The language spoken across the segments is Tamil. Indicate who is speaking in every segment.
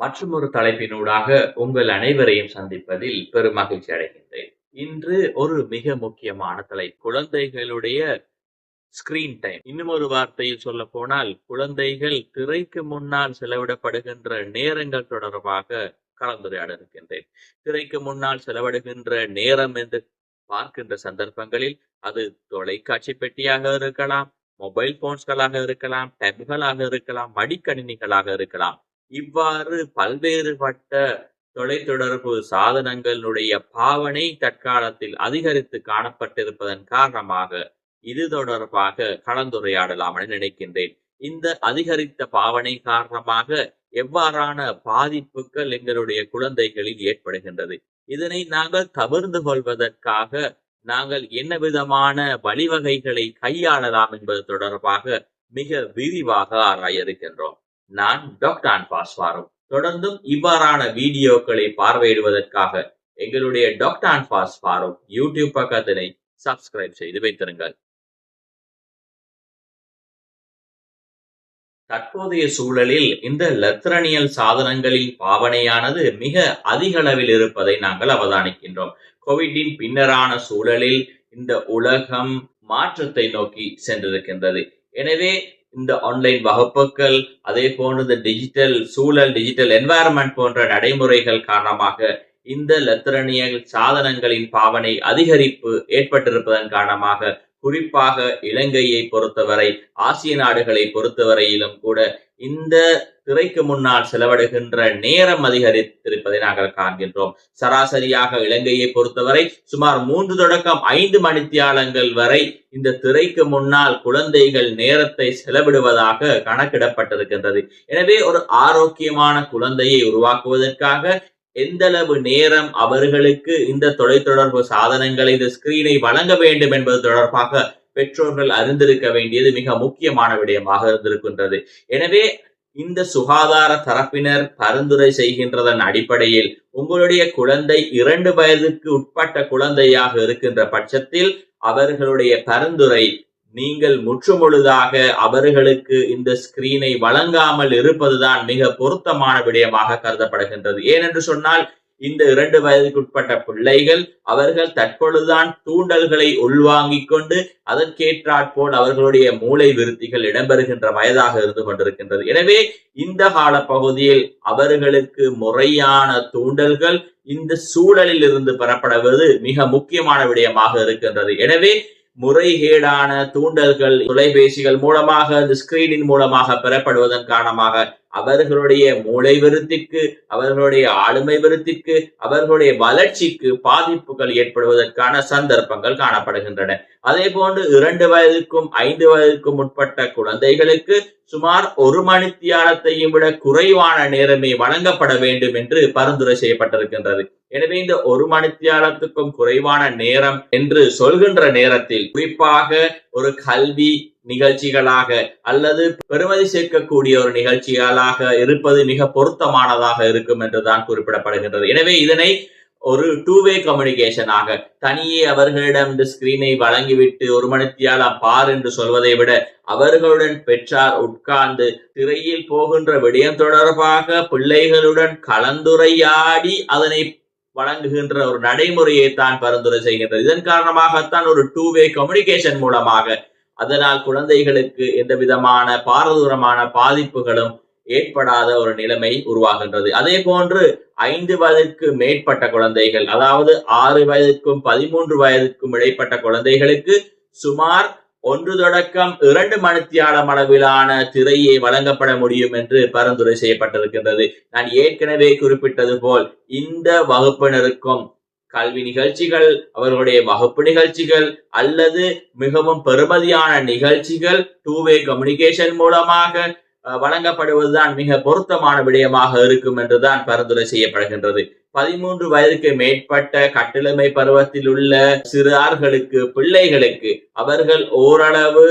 Speaker 1: மற்றும் ஒரு தலைப்பினூடாக உங்கள் அனைவரையும் சந்திப்பதில் பெரும் மகிழ்ச்சி அடைகின்றேன். இன்று ஒரு மிக முக்கியமான தலை குழந்தைகளுடைய ஸ்கிரீன் டைம் இன்னும் ஒரு வார்த்தையில் சொல்ல போனால் குழந்தைகள் திரைக்கு முன்னால் செலவிடப்படுகின்ற நேரங்கள் தொடர்பாக கலந்துரையாட இருக்கின்றேன் திரைக்கு முன்னால் செலவிடுகின்ற நேரம் என்று பார்க்கின்ற சந்தர்ப்பங்களில் அது தொலைக்காட்சி பெட்டியாக இருக்கலாம் மொபைல் போன்ஸ்களாக இருக்கலாம் டேப்களாக இருக்கலாம் மடிக்கணினிகளாக இருக்கலாம். இவ்வாறு பல்வேறுபட்ட தொலைத்தொடர்பு சாதனங்களுடைய பாவனை தற்காலத்தில் அதிகரித்து காணப்பட்டிருப்பதன் காரணமாக இது தொடர்பாக கலந்துரையாடலாம் என நினைக்கின்றேன். இந்த அதிகரித்த பாவனை காரணமாக எவ்வாறான பாதிப்புகள் எங்களுடைய குழந்தைகளில் ஏற்படுகின்றது? இதனை நாங்கள் தவிர்ந்து கொள்வதற்காக நாங்கள் என்ன விதமான வழிவகைகளை கையாளலாம் என்பது தொடர்பாக மிக விரிவாக ஆராய இருக்கின்றோம். நான் டாக்டர் அன்பாஸ் ஃபாரூக் தொடர்ந்தும் இவ்வாறான வீடியோக்களை பார்வையிடுவதற்காக எங்களுடைய டாக்டர் அன்பாஸ் ஃபாரம் யூடியூப் பக்கத்தினை சப்ஸ்கிரைப் செய்து வைத்திருங்கள். தற்போதைய சூழலில் இந்த லெத்ரனியல் சாதனங்களின் பாவனையானது மிக அதிக அளவில் இருப்பதை நாங்கள் அவதானிக்கின்றோம். கோவிட்டின் பின்னரான சூழலில் இந்த உலகம் மாற்றத்தை நோக்கி சென்றிருக்கின்றது. எனவே இந்த ஆன்லைன் வகுப்புகள் அதே போன்று இந்த டிஜிட்டல் சூழல் டிஜிட்டல் என்வாயர்மெண்ட் போன்ற நடைமுறைகள் காரணமாக இந்த லெத்தரனியல் சாதனங்களின் பாவனை அதிகரிப்பு ஏற்பட்டிருப்பதன் காரணமாக குறிப்பாக இலங்கையை பொறுத்தவரை ஆசிய நாடுகளை பொறுத்தவரையிலும் கூட இந்த திரைக்கு முன்னால் செலவிடுகின்ற நேரம் அதிகரித்திருப்பதை நாங்கள் காண்கின்றோம். சராசரியாக இலங்கையை பொறுத்தவரை சுமார் மூன்று தொடக்கம் ஐந்து மணித்தியாலங்கள் வரை இந்த திரைக்கு முன்னால் குழந்தைகள் நேரத்தை செலவிடுவதாக கணக்கிடப்பட்டிருக்கின்றது. எனவே ஒரு ஆரோக்கியமான குழந்தையை உருவாக்குவதற்காக எந்தளவு நேரம் அவர்களுக்கு இந்த தொலைத்தொடர்பு சாதனங்களை இந்த ஸ்கிரீனை வழங்க வேண்டும் என்பது தொடர்பாக பெற்றோர்கள் அறிந்திருக்க வேண்டியது மிக முக்கியமான விடயமாக இருந்திருக்கின்றது. எனவே இந்த சுகாதார தரப்பினர் பரிந்துரை செய்கின்றதன் அடிப்படையில் உங்களுடைய குழந்தை இரண்டு வயதுக்கு உட்பட்ட குழந்தையாக இருக்கின்ற பட்சத்தில் அவர்களுடைய பரிந்துரை நீங்கள் முற்றுமுழுதாக அவர்களுக்கு இந்த ஸ்கிரீனை வழங்காமல் இருப்பதுதான் மிக பொருத்தமான விடயமாக கருதப்படுகின்றது. ஏனென்று சொன்னால் இந்த இரண்டு வயதுக்குட்பட்ட பிள்ளைகள் அவர்கள் தற்பொழுதுதான் தூண்டல்களை உள்வாங்கிக் கொண்டு அதற்கேற்றாற்போல் அவர்களுடைய மூளை விருத்திகள் இடம்பெறுகின்ற வயதாக இருந்து கொண்டிருக்கின்றது. எனவே இந்த கால பகுதியில் அவர்களுக்கு முறையான தூண்டல்கள் இந்த சூழலில் இருந்து பெறப்படுவது மிக முக்கியமான விடயமாக இருக்கின்றது. எனவே முறைகேடான தூண்டல்கள் தொலைபேசிகள் மூலமாக இந்த ஸ்கிரீனின் மூலமாக பெறப்படுவதன் காரணமாக அவர்களுடைய மூளை விருத்திக்கு அவர்களுடைய ஆளுமை விருத்திக்கு அவர்களுடைய வளர்ச்சிக்கு பாதிப்புகள் ஏற்படுவதற்கான சந்தர்ப்பங்கள் காணப்படுகின்றன. அதே போன்று இரண்டு வயதுக்கும் ஐந்து வயதுக்கும் உட்பட்ட குழந்தைகளுக்கு சுமார் ஒரு மணித்தியாலத்தையும் விட குறைவான நேரமே வழங்கப்பட வேண்டும் என்று பரிந்துரை செய்யப்பட்டிருக்கின்றது. எனவே இந்த ஒரு மணித்தியாலத்துக்கும் குறைவான நேரம் என்று சொல்கின்ற நேரத்தில் குறிப்பாக ஒரு கல்வி நிகழ்ச்சிகளாக அல்லது பெருமதி சேர்க்கக்கூடிய ஒரு நிகழ்ச்சிகளாக இருப்பது மிக பொருத்தமானதாக இருக்கும் என்றுதான் குறிப்பிடப்படுகின்றது. எனவே இதனை ஒரு டூ வே கம்யூனிகேஷனாக தனியே அவர்களிடம் இந்த ஸ்கிரீனை வழங்கிவிட்டு ஒரு மணித்தியாலம் பார் என்று சொல்வதை விட அவர்களுடன் பெற்றார் உட்கார்ந்து திரையில் போகின்ற விடயம் தொடர்பாக பிள்ளைகளுடன் கலந்துரையாடி அதனை வழங்குகின்ற ஒரு நடைமுறையை தான் பரிந்துரை செய்கின்றது. இதன் காரணமாகத்தான் ஒரு டூ வே கம்யூனிகேஷன் மூலமாக அதனால் குழந்தைகளுக்கு எந்த விதமான பாரதூரமான பாதிப்புகளும் ஏற்படாத ஒரு நிலைமை உருவாகின்றது. அதே போன்று ஐந்து வயதுக்கு மேற்பட்ட குழந்தைகள் அதாவது ஆறு வயதுக்கும் பதிமூன்று வயதுக்கும் இடைப்பட்ட குழந்தைகளுக்கு சுமார் ஒன்று தொடக்கம் இரண்டு மணித்தியாலம் அளவிலான திரையை வழங்கப்பட முடியும் என்று பரிந்துரை செய்யப்பட்டிருக்கின்றது. நான் ஏற்கனவே குறிப்பிட்டது போல் இந்த வகுப்பினருக்கும் கல்வி நிகழ்ச்சிகள் அவர்களுடைய வகுப்பு நிகழ்ச்சிகள் அல்லது மிகவும் பெருமதியான நிகழ்ச்சிகள் டூ வே கம்யூனிகேஷன் மூலமாக வழங்கப்படுவதுதான் மிக பொருத்தமான விடயமாக இருக்கும் என்றுதான் பரிந்துரை செய்யப்படுகின்றது. பதிமூன்று வயதுக்கு மேற்பட்ட கட்டிலமை பருவத்தில் உள்ள சிறார்களுக்கு பிள்ளைகளுக்கு அவர்கள் ஓரளவு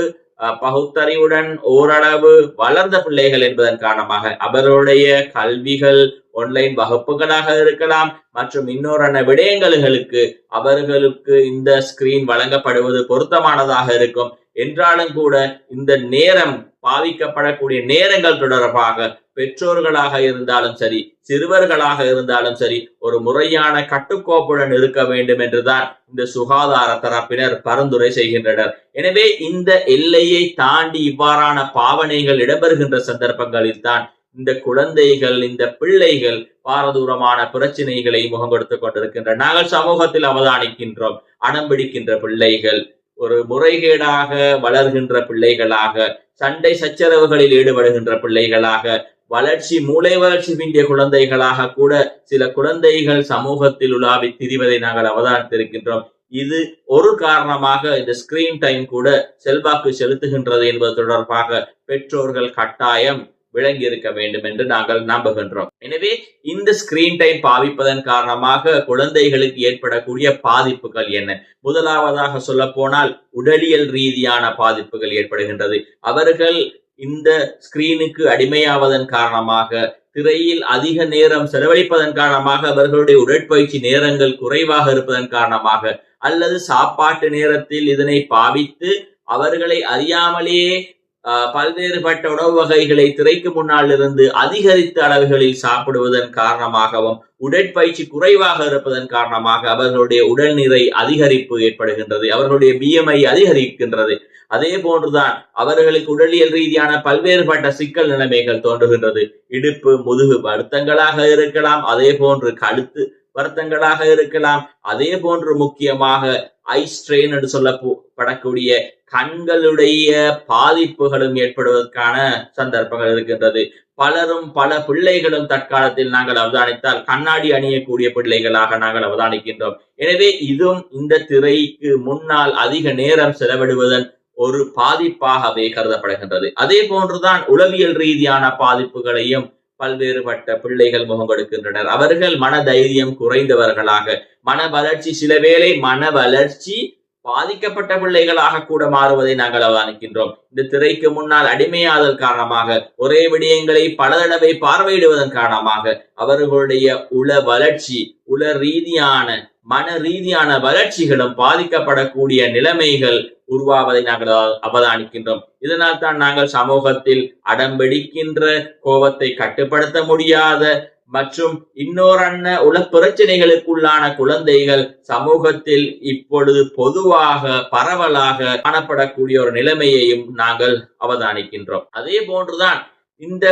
Speaker 1: பகுத்தறிவுடன் ஓரளவு வளர்ந்த பிள்ளைகள் என்பதன் காரணமாக அவருடைய கல்விகள் ஒன்லைன் வகுப்புகளாக இருக்கலாம் மற்றும் இன்னொரான விடயங்களுக்கு அவர்களுக்கு இந்த ஸ்கிரீன் வழங்கப்படுவது பொருத்தமானதாக இருக்கும். என்றாலும் கூட இந்த நேரம் பாதிக்கப்படக்கூடிய நேரங்கள் தொடர்பாக பெற்றோர்களாக இருந்தாலும் சரி சிறுவர்களாக இருந்தாலும் சரி ஒரு முறையான கட்டுக்கோப்புடன் இருக்க வேண்டும் என்றுதான் இந்த சுகாதார தரப்பினர் பரிந்துரை செய்கின்றனர். எனவே இந்த எல்லையை தாண்டி இவ்வாறான பாவனைகள் இடம்பெறுகின்ற சந்தர்ப்பங்களில் தான் இந்த குழந்தைகள் இந்த பிள்ளைகள் பாரதூரமான பிரச்சனைகளை முகம் கொடுத்துக் நாங்கள் சமூகத்தில் அவதானிக்கின்றோம். அடம்பிடிக்கின்ற பிள்ளைகள் ஒரு முறைகேடாக வளர்கின்ற பிள்ளைகளாக சண்டை சச்சரவுகளில் ஈடுபடுகின்ற பிள்ளைகளாக வளர்ச்சி மூளை வளர்ச்சி பிந்திய குழந்தைகளாக கூட சில குழந்தைகள் சமூகத்தில் உலாவி திரிவதை நாங்கள் அவதானித்திருக்கின்றோம். இது ஒரு காரணமாக இந்த ஸ்கிரீன் டைம் கூட செல்வாக்கு செலுத்துகின்றது என்பது தொடர்பாக பெற்றோர்கள் கட்டாயம் விளங்கி இருக்க வேண்டும் என்று நாங்கள் நம்புகின்றோம். எனவே இந்த ஸ்கிரீன் டைம் பாவிப்பதன் காரணமாக குழந்தைகளுக்கு ஏற்படக்கூடிய பாதிப்புகள் என்ன? முதலாவதாக சொல்ல போனால் உடலியல் ரீதியான பாதிப்புகள் ஏற்படுகின்றது. அவர்கள் இந்த ஸ்கிரீனுக்கு அடிமையாவதன் காரணமாக திரையில் அதிக நேரம் செலவழிப்பதன் காரணமாக அவர்களுடைய உடற்பயிற்சி நேரங்கள் குறைவாக இருப்பதன் காரணமாக அல்லது சாப்பாட்டு நேரத்தில் இதனை பாவித்து அவர்களை அறியாமலேயே ஆஹ், பல்வேறுபட்ட உணவு வகைகளை திரைக்கு முன்னால் இருந்து அதிகரித்த அளவுகளில் சாப்பிடுவதன் காரணமாகவும் உடற்பயிற்சி குறைவாக இருப்பதன் காரணமாக அவர்களுடைய உடல் நிறை அதிகரிப்பு ஏற்படுகின்றது அவர்களுடைய பிஎம்ஐ அதிகரிக்கின்றது. அதே போன்றுதான் அவர்களுக்கு உடலியல் ரீதியான பல்வேறுபட்ட சிக்கல் நிலைமைகள் தோன்றுகின்றது. இடுப்பு முதுகு வருத்தங்களாக இருக்கலாம் அதே போன்று கழுத்து வருத்தங்களாக இருக்கலாம் அதே போன்று முக்கியமாக ஐ ஸ்ட்ரெயின் என்று சொல்லப்படக்கூடிய கண்களுடைய பாதிப்புகளும் ஏற்படுவதற்கான சந்தர்ப்பங்கள் இருக்கின்றது. பலரும் பல பிள்ளைகளும் தற்காலத்தில் நாங்கள் அவதானித்தால் கண்ணாடி அணியக்கூடிய பிள்ளைகளாக நாங்கள் அவதானிக்கின்றோம். எனவே இதுவும் இந்த திரைக்கு முன்னால் அதிக நேரம் செலவிடுவதன் ஒரு பாதிப்பாகவே கருதப்படுகின்றது. அதே போன்றுதான் உளவியல் ரீதியான பாதிப்புகளையும் பல்வேறுபட்ட பிள்ளைகள் முகம் கொடுக்கின்றனர். அவர்கள் மன தைரியம் குறைந்தவர்களாக மன வளர்ச்சி சில வேளை மன வளர்ச்சி பாதிக்கப்பட்ட பிள்ளைகளாக கூட மாறுவதை நாங்கள் அவதானிக்கின்றோம் இந்த திரைக்கு முன்னால் அடிமையாதல் காரணமாக ஒரே விடயங்களை பல தடவை பார்வையிடுவதன் காரணமாக அவர்களுடைய உள வளர்ச்சி உள ரீதியான மன ரீதியான வளர்ச்சிகளும் பாதிக்கப்படக்கூடிய நிலைமைகள் உருவாவதை நாங்கள் அவதானிக்கின்றோம். இதனால் தான் நாங்கள் சமூகத்தில் அடம்பிடிக்கின்ற கோபத்தை கட்டுப்படுத்த முடியாத மற்றும் இன்னொரன்ன உல பிரச்சனைகளுக்குள்ளான குழந்தைகள் சமூகத்தில் இப்பொழுது பொதுவாக பரவலாக காணப்படக்கூடிய ஒரு நிலைமையையும் நாங்கள் அவதானிக்கின்றோம். அதே போன்றுதான் இந்த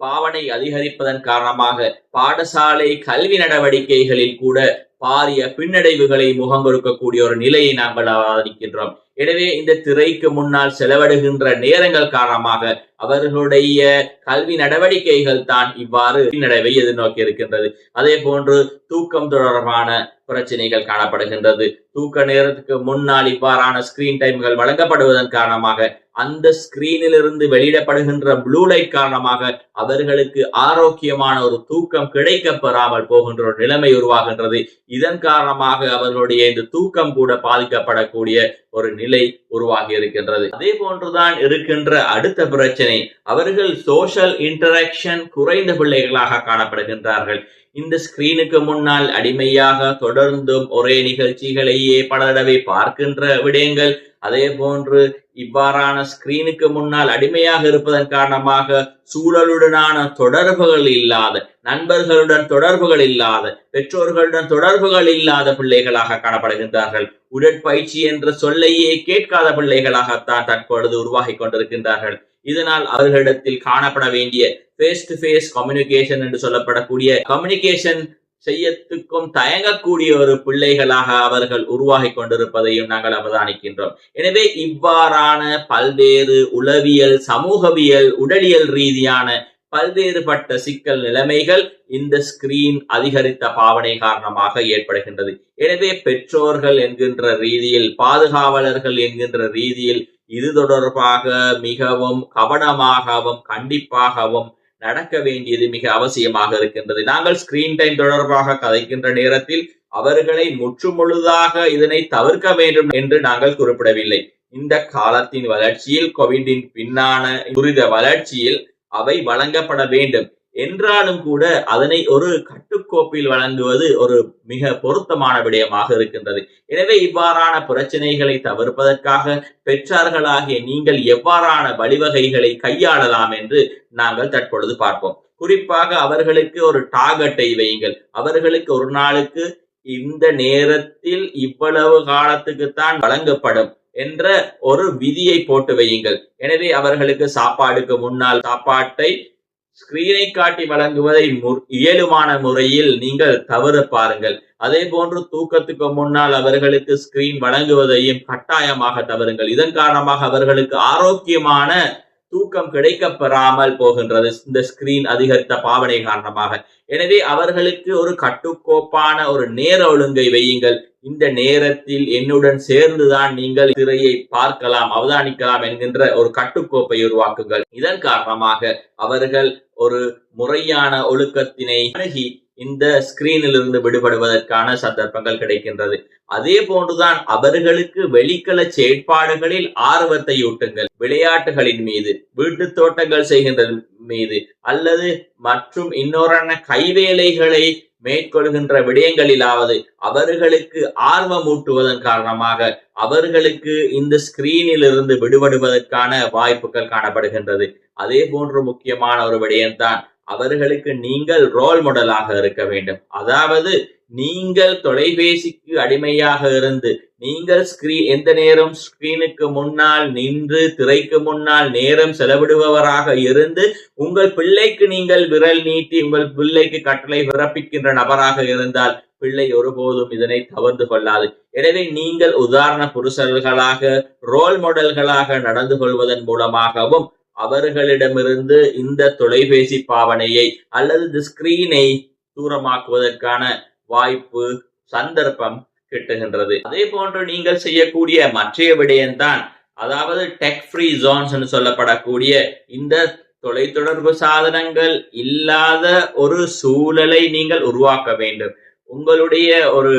Speaker 1: பாவனை அதிகரிப்பதன் காரணமாக பாடசாலை கல்வி நடவடிக்கைகளில் கூட பாரிய பின்னடைவுகளை முகம் கொடுக்கக்கூடிய ஒரு நிலையை நாங்கள் அவதானிக்கின்றோம். எனவே இந்த திரைக்கு முன்னால் செலவிடுகின்ற நேரங்கள் காரணமாக அவர்களுடைய கல்வி நடவடிக்கைகள் தான் இவ்வாறு நடவை எதிர்நோக்கி இருக்கின்றது. அதே போன்று தூக்கம் தொடர்பான பிரச்சனைகள் காணப்படுகின்றது. தூக்க நேரத்துக்கு முன்னால் இவ்வாறான ஸ்கிரீன் டைம்கள் வழங்கப்படுவதன் காரணமாக அந்த ஸ்கிரீனில் இருந்து வெளியிடப்படுகின்ற ப்ளூ லைட் காரணமாக அவர்களுக்கு ஆரோக்கியமான ஒரு தூக்கம் கிடைக்க பெறாமல் போகின்ற ஒரு நிலைமை உருவாகின்றது. இதன் காரணமாக அவர்களுடைய இந்த தூக்கம் கூட பாதிக்கப்படக்கூடிய ஒரு நிலை உருவாகி இருக்கின்றது. அதே போன்றுதான் இருக்கின்ற அடுத்த பிரச்சனை அவர்கள் சோஷியல் இன்டராக்ஷன் குறைந்த பிள்ளைகளாக காணப்படுகின்றார்கள். இந்த ஸ்கிரீனுக்கு முன்னால் அடிமையாக தொடர்ந்தும் ஒரே நிகழ்ச்சிகளையே பல தடவை பார்க்கின்ற விடயங்கள். அதே போன்று இவ்வாறான ஸ்கிரீனுக்கு முன்னால் அடிமையாக இருப்பதன் காரணமாக சூழலுடனான தொடர்புகள் இல்லாத நண்பர்களுடன் தொடர்புகள் இல்லாத பெற்றோர்களுடன் தொடர்புகள் இல்லாத பிள்ளைகளாக காணப்படுகின்றார்கள். உடற்பயிற்சி என்ற சொல்லையே கேட்காத பிள்ளைகளாகத்தான் தற்பொழுது உருவாகி கொண்டிருக்கின்றார்கள். இதனால் அவர்களிடத்தில் காணப்பட வேண்டிய ஃபேஸ் டு ஃபேஸ் கம்யூனிகேஷன் என்று சொல்லப்படக்கூடிய கம்யூனிகேஷன் செய்யத்துக்கும் தயங்கக்கூடிய ஒரு பிள்ளைகளாக அவர்கள் உருவாகி கொண்டிருப்பதையும் நாங்கள் அவதானிக்கின்றோம். எனவே இவ்வாறான பல்வேறு உளவியல் சமூகவியல் உடலியல் ரீதியான பல்வேறுபட்ட சிக்கல் நிலைமைகள் இந்த ஸ்கிரீன் அதிகரித்த பாவனை காரணமாக ஏற்படுகின்றது. எனவே பெற்றோர்கள் என்கின்ற ரீதியில் பாதுகாவலர்கள் என்கின்ற ரீதியில் இது தொடர்பாக மிகவும் கவனமாகவும் கண்டிப்பாகவும் நடக்க வேண்டியது மிக அவசியமாக இருக்கின்றது. நாங்கள் ஸ்கிரீன் டைம் தொடர்பாக கதைக்கின்ற நேரத்தில் அவர்களை முற்றுமுழுதாக இதனை தவிர்க்க வேண்டும் என்று நாங்கள் குறிப்பிடவில்லை. இந்த காலத்தின் வளர்ச்சியில் கோவிடின் பின்னான துரித வளர்ச்சியில் அவை வழங்கப்பட வேண்டும். என்றாலும் கூட அதனை ஒரு கட்டுக்கோப்பில் வழங்குவது ஒரு மிக பொருத்தமான விடயமாக இருக்கின்றது. எனவே இவ்வாறான பிரச்சனைகளை தவிர்ப்பதற்காக பெற்றார்களாகிய நீங்கள் எவ்வாறான வழிவகைகளை கையாளலாம் என்று நாங்கள் தற்பொழுது பார்ப்போம். குறிப்பாக அவர்களுக்கு ஒரு டார்கெட்டை வையுங்கள். அவர்களுக்கு ஒரு நாளுக்கு இந்த நேரத்தில் இவ்வளவு காலத்துக்குத்தான் வழங்கப்படும் என்ற ஒரு விதியை போட்டு வையுங்கள். எனவே அவர்களுக்கு சாப்பாடுக்கு முன்னால் சாப்பாட்டை ஸ்கிரீனை காட்டி வழங்குவதை இயலுமான முறையில் நீங்கள் தவறு பாருங்கள். அதே போன்று தூக்கத்துக்கு முன்னால் அவர்களுக்கு ஸ்கிரீன் வழங்குவதையும் கட்டாயமாக தவறுங்கள். இதன் காரணமாக அவர்களுக்கு ஆரோக்கியமான தூக்கம் கிடைக்க பெறாமல் போகின்றது இந்த ஸ்கிரீன் அதிகரித்த பாவனை காரணமாக. எனவே அவர்களுக்கு ஒரு கட்டுக்கோப்பான ஒரு நேர ஒழுங்கை வையுங்கள். இந்த நேரத்தில் என்னுடன் சேர்ந்துதான் நீங்கள் திரையை பார்க்கலாம் அவதானிக்கலாம் என்கின்ற ஒரு கட்டுக்கோப்பை உருவாக்குங்கள். இதன் காரணமாக அவர்கள் ஒரு முறையான ஒழுக்கத்தினை அணுகி இந்த ஸ்கிரீனில் இருந்து விடுபடுவதற்கான சந்தர்ப்பங்கள் கிடைக்கின்றது. அதே போன்றுதான் அவர்களுக்கு வெளிக்கல செயற்பாடுகளில் ஆர்வத்தை ஊட்டுங்கள். விளையாட்டுகளின் மீது வீட்டு தோட்டங்கள் செய்கின்ற மீது அல்லது மற்றும் இன்னொரான கைவேலைகளை மேற்கொள்கின்ற விடயங்களிலாவது அவர்களுக்கு ஆர்வம் ஊட்டுவதன் காரணமாக அவர்களுக்கு இந்த ஸ்கிரீனில் இருந்து விடுபடுவதற்கான வாய்ப்புகள் காணப்படுகின்றது. அதே போன்று முக்கியமான ஒரு விடயம்தான் அவர்களுக்கு நீங்கள் ரோல் மாடலாக இருக்க வேண்டும். அதாவது நீங்கள் தொலைபேசிக்கு அடிமையாக இருந்து நீங்கள் ஸ்கிரீன் எந்த நேரம் ஸ்கிரீனுக்கு முன்னால் நின்று திரைக்கு முன்னால் நேரம் செலவிடுபவராக இருந்து உங்கள் பிள்ளைக்கு நீங்கள் விரல் நீட்டி உங்கள் பிள்ளைக்கு கட்டளை பிறப்பிக்கின்ற நபராக இருந்தால் பிள்ளை ஒருபோதும் இதனை தவறு கொள்ளாது. எனவே நீங்கள் உதாரண புருஷர்களாக ரோல் மாடல்களாக நடந்து கொள்வதன் மூலமாகவும் அவர்களிடமிருந்து இந்த தொலைபேசி பாவனையை அல்லது இந்த ஸ்கிரீனை தூரமாக்குவதற்கான வாய்ப்பு சந்தர்ப்பம் கிட்டுகின்றது. அதே போன்று நீங்கள் செய்யக்கூடிய மற்றைய விடயம்தான் அதாவது டெக் ஃப்ரீ ஜோன்ஸ் சொல்லப்படக்கூடிய இந்த தொலைத்தொடர்பு சாதனங்கள் இல்லாத ஒரு சூழலை நீங்கள் உருவாக்க வேண்டும். உங்களுடைய ஒரு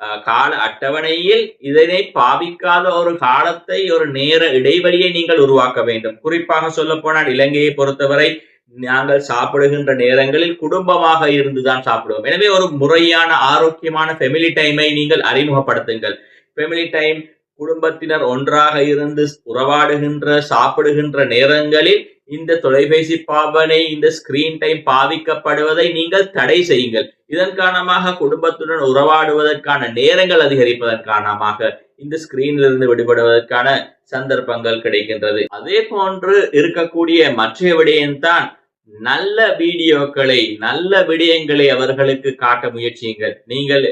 Speaker 1: அஹ், கால அட்டவணையில் இதனை பாவிக்காத ஒரு காலத்தை ஒரு நேர இடைவெளியை நீங்கள் உருவாக்க வேண்டும். குறிப்பாக சொல்ல போனால் இலங்கையை பொறுத்தவரை நாங்கள் சாப்பிடுகின்ற நேரங்களில் குடும்பமாக இருந்துதான் சாப்பிடுவோம். எனவே ஒரு முறையான ஆரோக்கியமான ஃபெமிலி டைமை நீங்கள் அறிமுகப்படுத்துங்கள். ஃபெமிலி டைம் குடும்பத்தினர் ஒன்றாக இருந்து உறவாடுகின்ற சாப்பிடுகின்ற நேரங்களில் இந்த தொலைபேசி பாவனை இந்த ஸ்கிரீன் டைம் பாவிக்கப்படுவதை நீங்கள் தடை செய்யுங்கள். இதன் காரணமாக குடும்பத்துடன் உறவாடுவதற்கான நேரங்கள் அதிகரிப்பதன் காரணமாக இந்த ஸ்கிரீனில் இருந்து விடுபடுவதற்கான சந்தர்ப்பங்கள் கிடைக்கின்றது. அதே போன்று இருக்கக்கூடிய மற்ற விடயம்தான் நல்ல வீடியோக்களை நல்ல விடயங்களை அவர்களுக்கு காட்ட முயற்சியுங்கள். நீங்கள்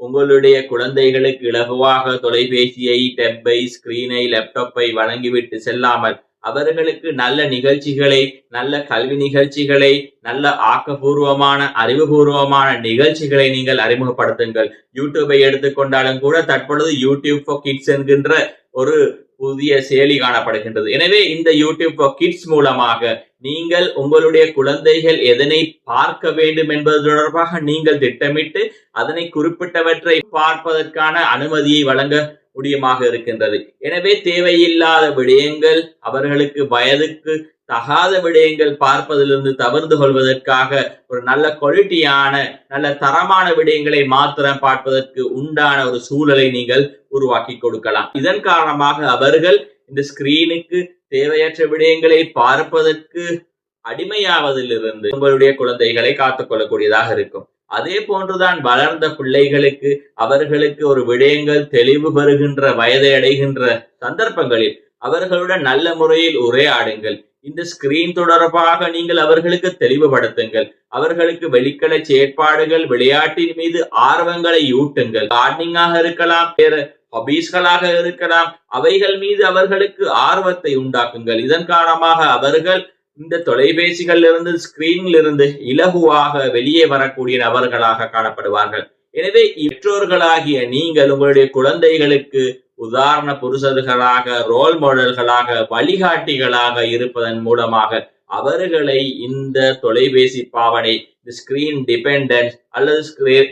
Speaker 1: உங்களுடைய குழந்தைகளுக்கு இலகுவாக தொலைபேசியை டெப்பை ஸ்கிரீனை லேப்டாப்பை வழங்கிவிட்டு செல்லாமல் அவர்களுக்கு நல்ல நிகழ்ச்சிகளை நல்ல கல்வி நிகழ்ச்சிகளை நல்ல ஆக்கப்பூர்வமான அறிவுபூர்வமான நிகழ்ச்சிகளை நீங்கள் அறிமுகப்படுத்துங்கள். யூடியூபை எடுத்துக்கொண்டாலும் கூட தற்பொழுது யூடியூப் ஃபார் கிட்ஸ் என்கின்ற ஒரு புதிய செயலி காணப்படுகின்றது. எனவே இந்த யூடியூப் ஃபார் கிட்ஸ் மூலமாக நீங்கள் உங்களுடைய குழந்தைகள் எதனை பார்க்க வேண்டும் என்பது தொடர்பாக நீங்கள் திட்டமிட்டு அதனை குறிப்பிட்டவற்றை பார்ப்பதற்கான அனுமதியை வழங்க முடியுமாக இருக்கின்றது. எனவே தேவையில்லாத விடயங்கள் அவர்களுக்கு வயதுக்கு தகாத விடயங்கள் பார்ப்பதிலிருந்து தவிர்த்து கொள்வதற்காக ஒரு நல்ல குவாலிட்டியான நல்ல தரமான விடயங்களை மாத்திரம் பார்ப்பதற்கு உண்டான ஒரு சூழலை நீங்கள் உருவாக்கி கொடுக்கலாம். இதன் காரணமாக அவர்கள் இந்த ஸ்கிரீனுக்கு தேவையற்ற விடயங்களை பார்ப்பதற்கு அடிமையாவதிலிருந்து உங்களுடைய குழந்தைகளை காத்துக்கொள்ளக்கூடியதாக இருக்கும். அதே போன்றுதான் வளர்ந்த பிள்ளைகளுக்கு அவர்களுக்கு ஒரு விடயங்கள் தெளிவு பெறுகின்ற வயதை அடைகின்ற சந்தர்ப்பங்களில் அவர்களுடன் நல்ல முறையில் உரையாடுங்கள். இந்த ஸ்கிரீன் தொடர்பாக நீங்கள் அவர்களுக்கு தெளிவுபடுத்துங்கள் அவர்களுக்கு வெளிக்கல செயற்பாடுகள் விளையாட்டின் மீது ஆர்வங்களை ஊட்டுங்கள் கார்டனிங்காக இருக்கலாம் வேற ஹபீஸ்களாக இருக்கலாம் அவைகள் மீது அவர்களுக்கு ஆர்வத்தை உண்டாக்குங்கள். இதன் காரணமாக அவர்கள் இந்த தொலைபேசிகள் இருந்து ஸ்கிரீனில் இருந்து இலகுவாக வெளியே வரக்கூடிய நபர்களாக காணப்படுவார்கள். எனவே பெற்றோர்களாகிய நீங்கள் உங்களுடைய குழந்தைகளுக்கு உதாரண புருஷர்களாக ரோல் மாடல்களாக வழிகாட்டிகளாக இருப்பதன் மூலமாக அவர்களை இந்த தொலைபேசி பாவனை ஸ்கிரீன் டிபெண்டன்ஸ் அல்லது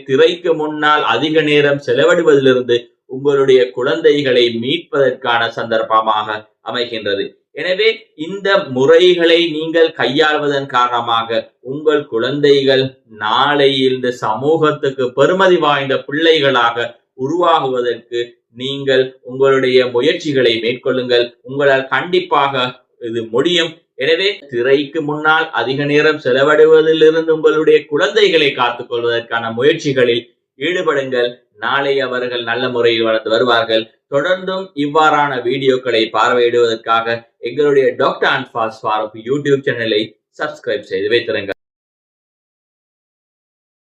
Speaker 1: திரைக்கு முன்னால் அதிக நேரம் செலவிடுவதிலிருந்து உங்களுடைய குழந்தைகளை மீட்பதற்கான சந்தர்ப்பமாக அமைகின்றது. எனவே இந்த முறைகளை நீங்கள் கையாள்வதன் காரணமாக உங்கள் குழந்தைகள் நாளை இந்த சமூகத்துக்கு பெருமதி வாய்ந்த பிள்ளைகளாக உருவாகுவதற்கு நீங்கள் உங்களுடைய முயற்சிகளை மேற்கொள்ளுங்கள். உங்களால் கண்டிப்பாக இது முடியும். எனவே திரைக்கு முன்னால் அதிக நேரம் செலவிடுவதிலிருந்து உங்களுடைய குழந்தைகளை காத்துக் கொள்வதற்கான முயற்சிகளில் ஈடுபடுங்கள். நாளை அவர்கள் நல்ல முறையில் வளர்ந்து வருவார்கள். தொடர்ந்தும் இவ்வாறான வீடியோக்களை பார்வையிடுவதற்காக எங்களுடைய டாக்டர் அன்பாஸ் ஃபாரூக் யூடியூப் சேனலை சப்ஸ்கிரைப் செய்து வைத்திருங்கள்.